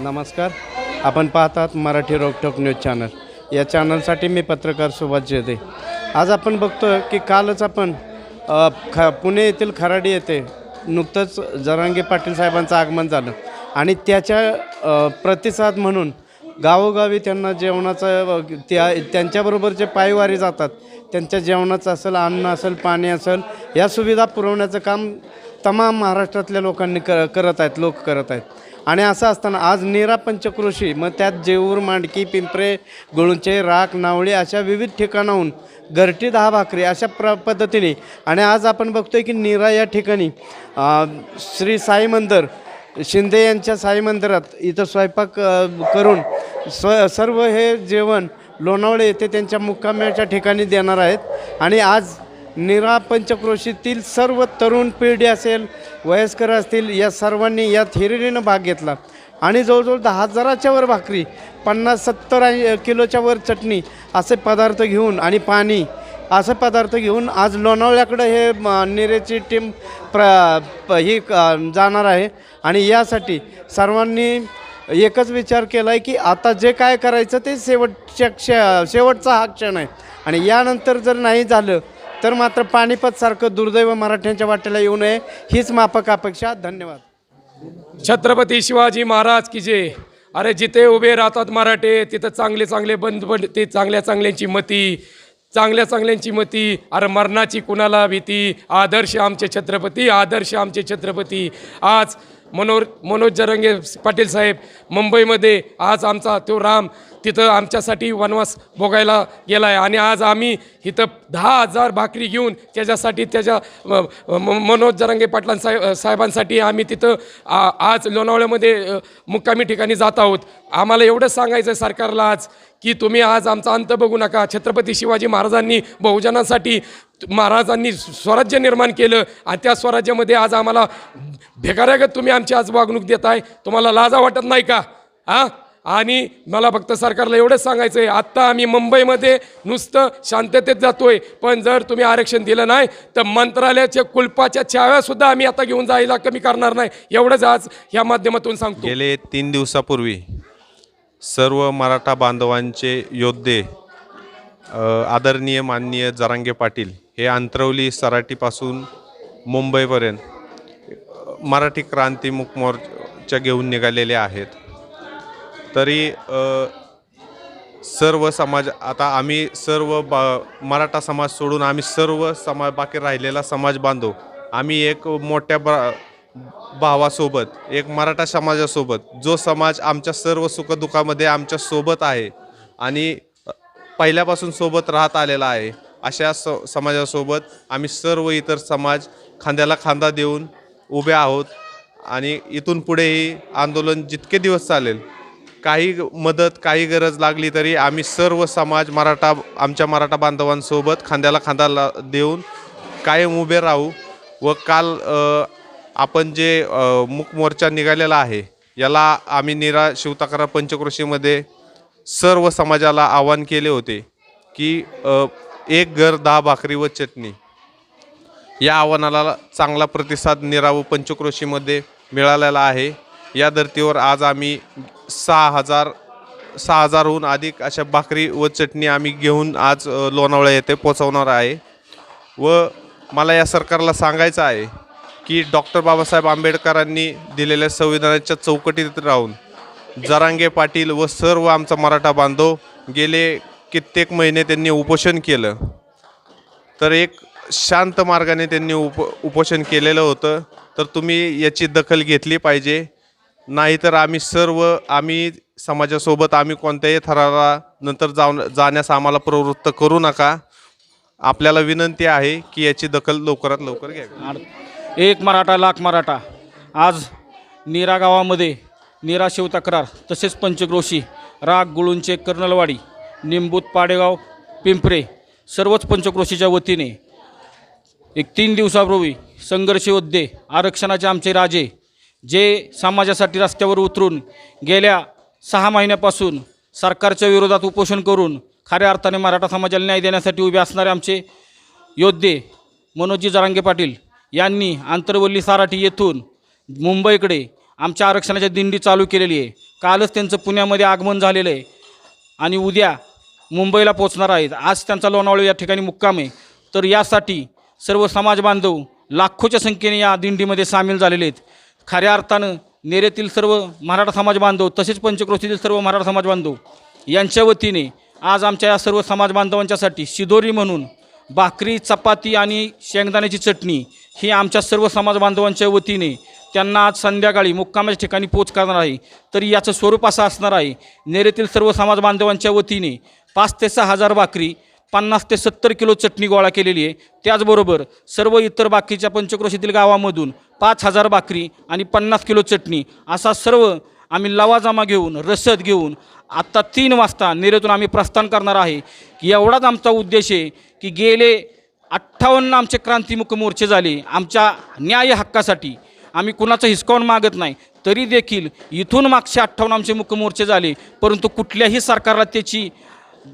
नमस्कार. आपण पाहतात मराठी रोकटोक न्यूज चॅनल या चॅनलसाठी मी पत्रकार सुभाष जेदे आज आपण बघतो की कालच आपण ख पुणे येथील खराडी येथे नुकतंच जरांगे पाटील साहेबांचं आगमन झालं. आणि त्याच्या प्रतिसाद म्हणून गावोगावी त्यांना जेवणाचं त्या त्यांच्याबरोबर जे पायवारी जातात त्यांच्या जेवणाचं असेल अन्न असेल पाणी असेल या सुविधा पुरवण्याचं काम तमाम महाराष्ट्रातल्या लोकांनी क करत आहेत लोक करत आहेत. आणि असं असताना आज नीरा पंचकृषी मग त्यात जेऊर मांडकी पिंपरे गुळुंचे राख नावळी अशा विविध ठिकाणाहून घरटी दहा भाकरी अशा प्र पद्धतीने. आणि आज आपण बघतोय की नीरा या ठिकाणी श्री साई मंदिर शिंदे यांच्या साई मंदिरात इथं स्वयंपाक करून स्व सर्व हे जेवण लोणावळे येथे त्यांच्या मुक्कामाच्या ठिकाणी देणार आहेत. आणि आज निरा पंचक्रोशीतील सर्व तरुण पिढी असेल वयस्कर असतील या सर्वांनी यात हिरिरीनं भाग घेतला. आणि जवळजवळ दहा हजाराच्या वर भाकरी पन्नास सत्तर ऐं- किलोच्या वर चटणी असे पदार्थ घेऊन आणि पाणी असे पदार्थ घेऊन आज लोणावळ्याकडं हे निरेची टीम प्र ही जाणार आहे. आणि यासाठी सर्वांनी एकच विचार केला आहे की आता जे काय करायचं ते शेवटच्या क्ष शेवटचा हा क्षण आहे. आणि यानंतर जर नाही झालं तर मात्र पानिपतसारखं दुर्दैव मराठ्यांच्या वाटेला येऊ नये हीच माफक अपेक्षा. धन्यवाद. छत्रपती शिवाजी महाराज की जे. अरे जिथे उभे राहतात मराठे तिथं चांगले चांगले बंद बंद ते चांगल्या चांगल्यांची मती चांगल्या चांगल्यांची मती. अरे मरणाची कुणाला भीती? आदर्श आमचे छत्रपती आदर्श आमचे छत्रपती. आज मनोर मनोज जरंगे पाटील साहेब मुंबईमध्ये आज आमचा तो राम तिथं आमच्यासाठी वनवास भोगायला गेला आहे आणि आज आम्ही इथं दहा हजार भाकरी घेऊन त्याच्यासाठी त्याच्या म- मनोज जरांगे पाटलां साहेब साहेबांसाठी आम्ही तिथं आ- आज लोणावळ्यामध्ये मुक्कामी ठिकाणी जात आहोत. आम्हाला एवढंच सांगायचं आहे सरकारला आज की तुम्ही आज आमचा अंत बघू नका. छत्रपती शिवाजी महाराजांनी बहुजनांसाठी महाराजांनी स्वराज्य निर्माण केलं आणि त्या स्वराज्यामध्ये आज आम्हाला भेगाऱ्यागत तुम्ही आमची आज वागणूक देत आहे तुम्हाला लाजा वाटत नाही का? आ? आणि मला फक्त सरकारला एवढंच सांगायचं आहे आत्ता आम्ही मुंबईमध्ये नुसतं शांततेत जातोय. पण जर तुम्ही आरक्षण दिलं नाही तर मंत्रालयाच्या कुलपाच्या चाव्यासुद्धा आम्ही आता घेऊन जायला कमी करणार नाही. एवढंच आज ह्या माध्यमातून सांगतो. गेले तीन दिवसापूर्वी सर्व मराठा बांधवांचे योद्धे आदरणीय माननीय जरांगे पाटील हे अंतरवली सराटीपासून मुंबईपर्यंत मराठी क्रांतीमुख मोर्चा घेऊन निघालेले आहेत. तरी सर्व समाज आता आम्ही सर्व बा मराठा समाज सोडून आम्ही सर्व समाज बाकी राहिलेला समाज बांधव आम्ही एक मोठ्या बा भावासोबत एक मराठा समाजासोबत जो समाज आमच्या सर्व सुखदुःखामध्ये आमच्यासोबत आहे आणि पहिल्यापासून सोबत राहत आलेला आहे. अशा स समाजासोबत आम्ही सर्व इतर समाज खांद्याला खांदा देऊन उभे आहोत. आणि इथून पुढेही आंदोलन जितके दिवस चालेल काही मदत काही गरज लागली तरी आम्ही सर्व समाज मराठा आमच्या मराठा बांधवांसोबत खांद्याला खांदा ला देऊन कायम उभे राहू व काल आपण जे अ, मोर्चा निघालेला आहे याला आम्ही निरा शिवताकरा पंचक्रोशीमध्ये सर्व समाजाला आवाहन केले होते की एक घर दहा भाकरी व चटणी. या आव्हानाला चांगला प्रतिसाद निराव पंचक्रोशीमध्ये मिळालेला आहे. या धर्तीवर आज आम्ही सहा हजार सहा हजारहून अधिक अशा भाकरी व चटणी आम्ही घेऊन आज लोणावळा येथे पोचवणार आहे. व मला या सरकारला सांगायचं आहे की डॉक्टर बाबासाहेब आंबेडकरांनी दिलेल्या संविधानाच्या चौकटीत राहून जरांगे पाटील व सर्व आमचा मराठा बांधव गेले कित्येक महिने त्यांनी उपोषण केलं. तर एक शांत मार्गाने त्यांनी उप उपोषण केलेलं होतं. तर तुम्ही याची दखल घेतली पाहिजे. नाहीतर आम्ही सर्व आम्ही समाजासोबत आम्ही कोणत्याही थराला नंतर जाऊन जाण्यास आम्हाला प्रवृत्त करू नका. आपल्याला विनंती आहे की याची दखल लवकरात लवकर घ्यावी. एक मराठा लाख मराठा. आज नीरा गावामध्ये नीरा शिवतक्रार तसेच पंचक्रोशी राग गुळूंचे कर्नलवाडी. निंबूत पाडेगाव पिंपरे सर्वच पंचक्रोशीच्या वतीने. एक तीन दिवसापूर्वी संघर्ष योद्धे आरक्षणाचे आमचे राजे जे समाजासाठी रस्त्यावर उतरून गेल्या सहा महिन्यापासून सरकारच्या विरोधात उपोषण करून खऱ्या अर्थाने मराठा समाजाला न्याय देण्यासाठी उभे असणारे आमचे योद्धे मनोजी जरांगे पाटील यांनी आंतरवल्ली साराठी येथून मुंबईकडे आमच्या आरक्षणाची दिंडी चालू केलेली आहे. कालच त्यांचं पुण्यामध्ये आगमन झालेलं आहे. आणि उद्या मुंबईला पोचणार आहेत. आज त्यांचा लोणावळी या ठिकाणी मुक्काम आहे. तर यासाठी सर्व समाज बांधव लाखोच्या संख्येने या दिंडीमध्ये सामील झालेले आहेत. खऱ्या अर्थानं नेरेतील सर्व मराठा समाज बांधव तसेच पंचक्रोशीतील सर्व मराठा समाज बांधव यांच्या वतीने आज आमच्या या सर्व समाज बांधवांच्यासाठी शिदोरी म्हणून भाकरी चपाती आणि शेंगदाण्याची चटणी ही आमच्या सर्व समाज बांधवांच्या वतीने त्यांना आज संध्याकाळी मुक्कामाच्या ठिकाणी पोच करणार आहे. तर याचं स्वरूप असं असणार आहे. नेरेतील सर्व समाज बांधवांच्या वतीने पाच ते सहा हजार भाकरी पन्नास ते सत्तर किलो चटणी गोळा केलेली आहे. त्याचबरोबर सर्व इतर बाकीच्या पंचक्रोशीतील गावामधून पाच हजार भाकरी आणि पन्नास किलो चटणी असा सर्व आम्ही लवाजामा घेऊन रसद घेऊन आत्ता तीन वाजता नेरेतून आम्ही प्रस्थान करणार आहे. की एवढाच आमचा उद्देश आहे की गेले अठ्ठावन्न आमचे क्रांतिमुख मोर्चे झाले. आमच्या न्याय हक्कासाठी आम्ही कुणाचं हिसकावून मागत नाही. तरी देखील इथून मागचे अठ्ठावन्न आमचे मुखमोर्चे झाले. परंतु कुठल्याही सरकारला त्याची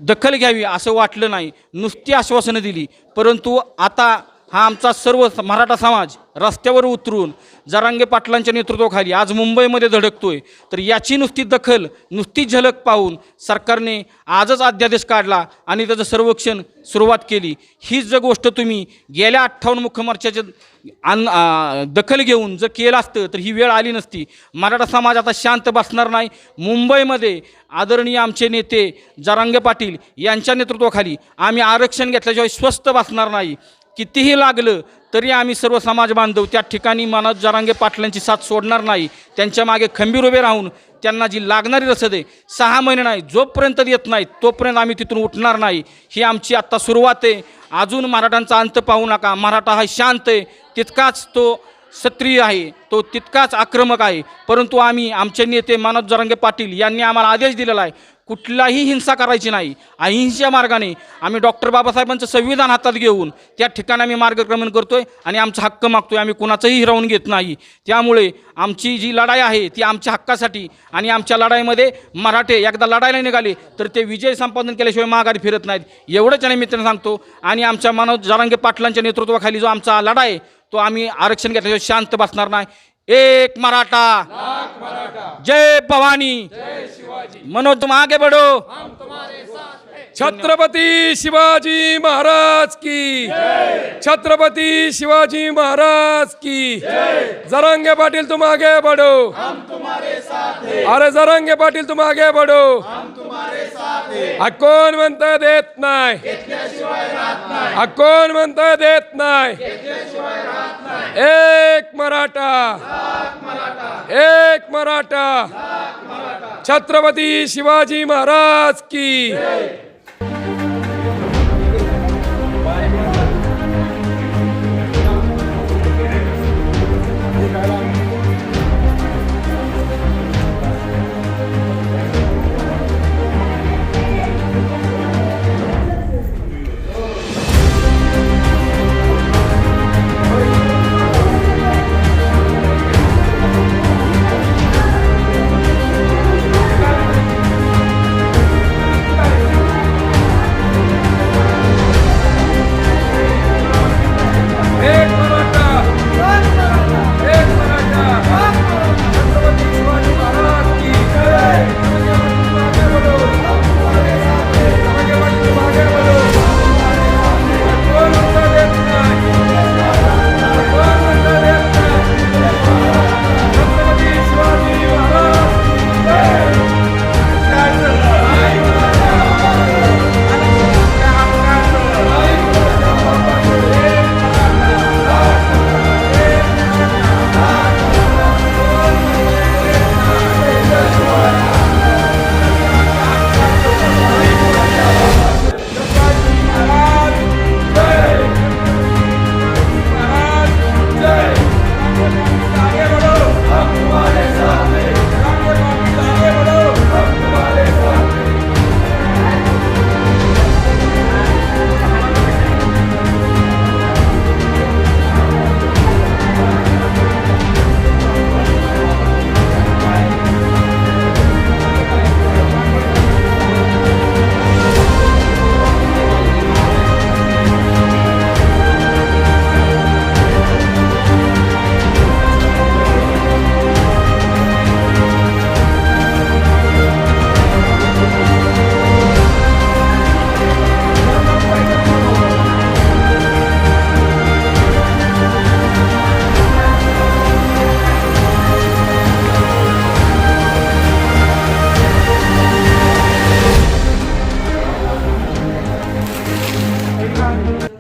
दखल घ्यावी असं वाटलं नाही. नुसती आश्वासनं दिली. परंतु आता हा आमचा सर्व मराठा समाज रस्त्यावर उतरून जरांगे पाटलांच्या नेतृत्वाखाली आज मुंबईमध्ये धडकतोय. तर याची नुसती दखल नुसती झलक पाहून सरकारने आजच अध्यादेश काढला आणि त्याचं सर्वेक्षण सुरुवात केली. हीच जर गोष्ट तुम्ही गेल्या अठ्ठावन्न मुख्यमोर्चाच्या आन दखल घेऊन जर केलं असतं तर ही वेळ आली नसती. मराठा समाज आता शांत बसणार नाही. मुंबईमध्ये आदरणीय आमचे नेते जरांगे पाटील यांच्या नेतृत्वाखाली आम्ही आरक्षण घेतल्याशिवाय स्वस्त बसणार नाही. कितीही लागलं तरी आम्ही सर्व समाज बांधव त्या ठिकाणी मानव जरांगे पाटलांची साथ सोडणार नाही. त्यांच्या मागे खंबीर उभे राहून त्यांना जी लागणारी रसद आहे सहा महिने नाही जोपर्यंत येत नाही तोपर्यंत आम्ही तिथून उठणार नाही. ही आमची आत्ता सुरुवात आहे. अजून मराठांचा अंत पाहू नका. मराठा हा शांत आहे. तितकाच तो सत्रिय आहे. तो तितकाच आक्रमक आहे. परंतु आम्ही आमचे नेते मानव जरांगे पाटील यांनी आम्हाला आदेश दिलेला आहे. कुठलाही हिंसा करायची नाही. अहिंसा मार्गाने आम्ही डॉक्टर बाबासाहेबांचं संविधान हातात घेऊन त्या ठिकाणी आम्ही मार्गक्रमण करतोय आणि आमचा हक्क मागतोय. आम्ही कुणाचंही हिरावून घेत नाही. त्यामुळे आमची जी लढाई आहे ती आमच्या हक्कासाठी आणि आमच्या लढाईमध्ये मराठे एकदा लढायला निघाले तर ते विजय संपादन केल्याशिवाय माघारी फिरत नाहीत. एवढंच आणि मित्रांनो सांगतो. आणि आमच्या मनोज जरांगे पाटलांच्या नेतृत्वाखाली जो आमचा लढा आहे तो आम्ही आरक्षण घेतल्याशिवाय शांत बसणार नाही. एक मराठा। जय भवानी। मनोज तुम आगे बढ़ो। छत्रपती शिवाजी महाराज की. छत्रपती शिवाजी महाराज की. जरंगे पाटील तुम आगे बढ़ो. अरे जरंगे पाटील तुम आगे बढ़ो. हा कोण म्हणतं देत नाही? हा कोण म्हणतं देत नाही? एक मराठा. एक मराठा. छत्रपती शिवाजी महाराज की.